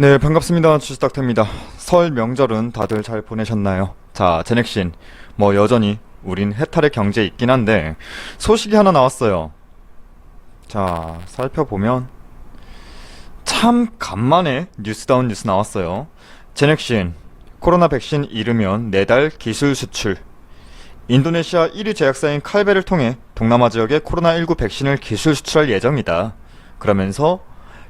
네, 반갑습니다. 주스닥터입니다. 설 명절은 다들 잘 보내셨나요? 자, 제넥신. 뭐 여전히 우린 해탈의 경제에 있긴 한데 소식이 하나 나왔어요. 자, 살펴보면 참 간만에 뉴스다운 뉴스 나왔어요. 제넥신. 코로나 백신 잃으면 내달 기술 수출. 인도네시아 1위 제약사인 칼베를 통해 동남아 지역에 코로나19 백신을 기술 수출할 예정이다. 그러면서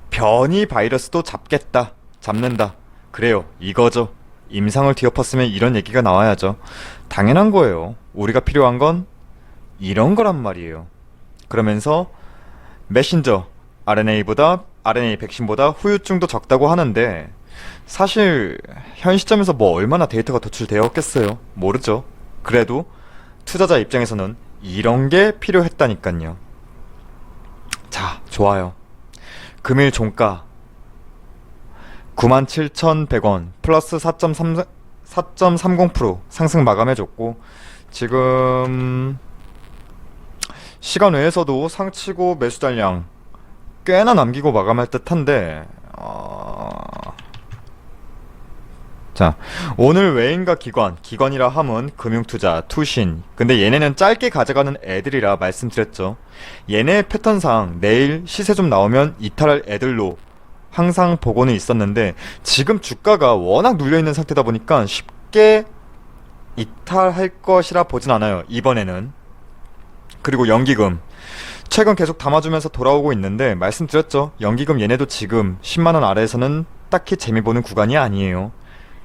변이 바이러스도 잡겠다. 잡는다. 그래요. 이거죠. 임상을 뒤엎었으면 이런 얘기가 나와야죠. 당연한 거예요. 우리가 필요한 건 이런 거란 말이에요. 그러면서 메신저 RNA보다 RNA 백신보다 후유증도 적다고 하는데 사실 현 시점에서 뭐 얼마나 데이터가 도출되었겠어요. 모르죠. 그래도 투자자 입장에서는 이런 게 필요했다니까요. 자, 좋아요. 금일 종가 97,100원 플러스 4.3 4.30% 상승 마감해줬고 지금 시간 외에서도 상치고 매수 잔량 꽤나 남기고 마감할 듯한데 어... 자 오늘 외인과 기관 기관이라 함은 금융투자 투신 근데 얘네는 짧게 가져가는 애들이라 말씀드렸죠. 얘네 패턴상 내일 시세 좀 나오면 이탈할 애들로 항상 보고는 있었는데 지금 주가가 워낙 눌려 있는 상태다 보니까 쉽게 이탈할 것이라 보진 않아요 이번에는 그리고 연기금 최근 계속 담아주면서 돌아오고 있는데 말씀드렸죠 연기금 얘네도 지금 10만 원 아래에서는 딱히 재미 보는 구간이 아니에요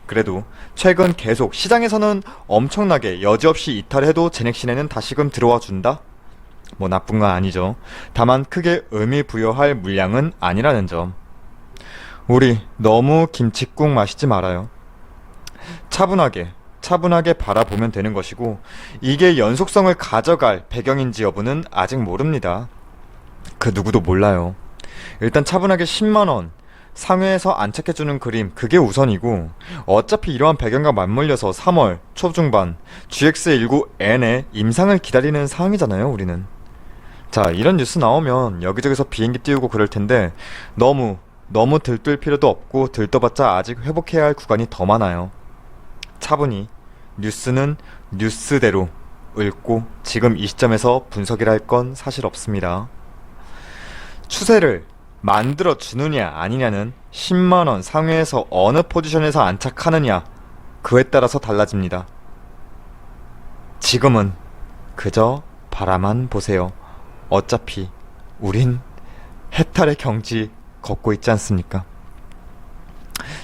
그래도 최근 계속 시장에서는 엄청나게 여지없이 이탈해도 제넥신에는 다시금 들어와 준다? 뭐 나쁜 건 아니죠. 다만 크게 의미 부여할 물량은 아니라는 점. 우리 너무 김치국 마시지 말아요. 차분하게, 차분하게 바라보면 되는 것이고, 이게 연속성을 가져갈 배경인지 여부는 아직 모릅니다. 그 누구도 몰라요. 일단 차분하게 10만원, 상회에서 안착해주는 그림, 그게 우선이고, 어차피 이러한 배경과 맞물려서 3월 초중반 GX19N의 임상을 기다리는 상황이잖아요, 우리는. 자, 이런 뉴스 나오면 여기저기서 비행기 띄우고 그럴 텐데, 너무, 너무 들뜰 필요도 없고, 들떠봤자 아직 회복해야 할 구간이 더 많아요. 차분히, 뉴스는 뉴스대로 읽고, 지금 이 시점에서 분석이라 할 건 사실 없습니다. 추세를 만들어 주느냐 아니냐는 10만 원 상회에서 어느 포지션에서 안착하느냐 그에 따라서 달라집니다. 지금은 그저 바라만 보세요. 어차피 우린 해탈의 경지 걷고 있지 않습니까?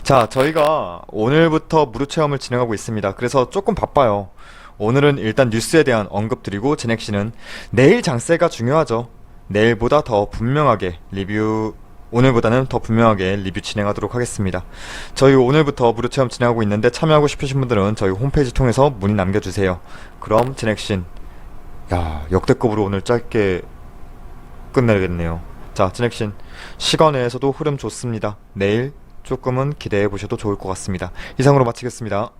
자, 저희가 오늘부터 무료 체험을 진행하고 있습니다. 그래서 조금 바빠요. 오늘은 일단 뉴스에 대한 언급 드리고 제넥 씨는 내일 장세가 중요하죠. 내일보다 더 분명하게 리뷰 오늘보다는 더 분명하게 리뷰 진행하도록 하겠습니다. 저희 오늘부터 무료 체험 진행하고 있는데 참여하고 싶으신 분들은 저희 홈페이지 통해서 문의 남겨주세요. 그럼 제넥신 야 역대급으로 오늘 짧게 끝내겠네요. 자 제넥신 시간 외에서도 흐름 좋습니다. 내일 조금은 기대해 보셔도 좋을 것 같습니다. 이상으로 마치겠습니다.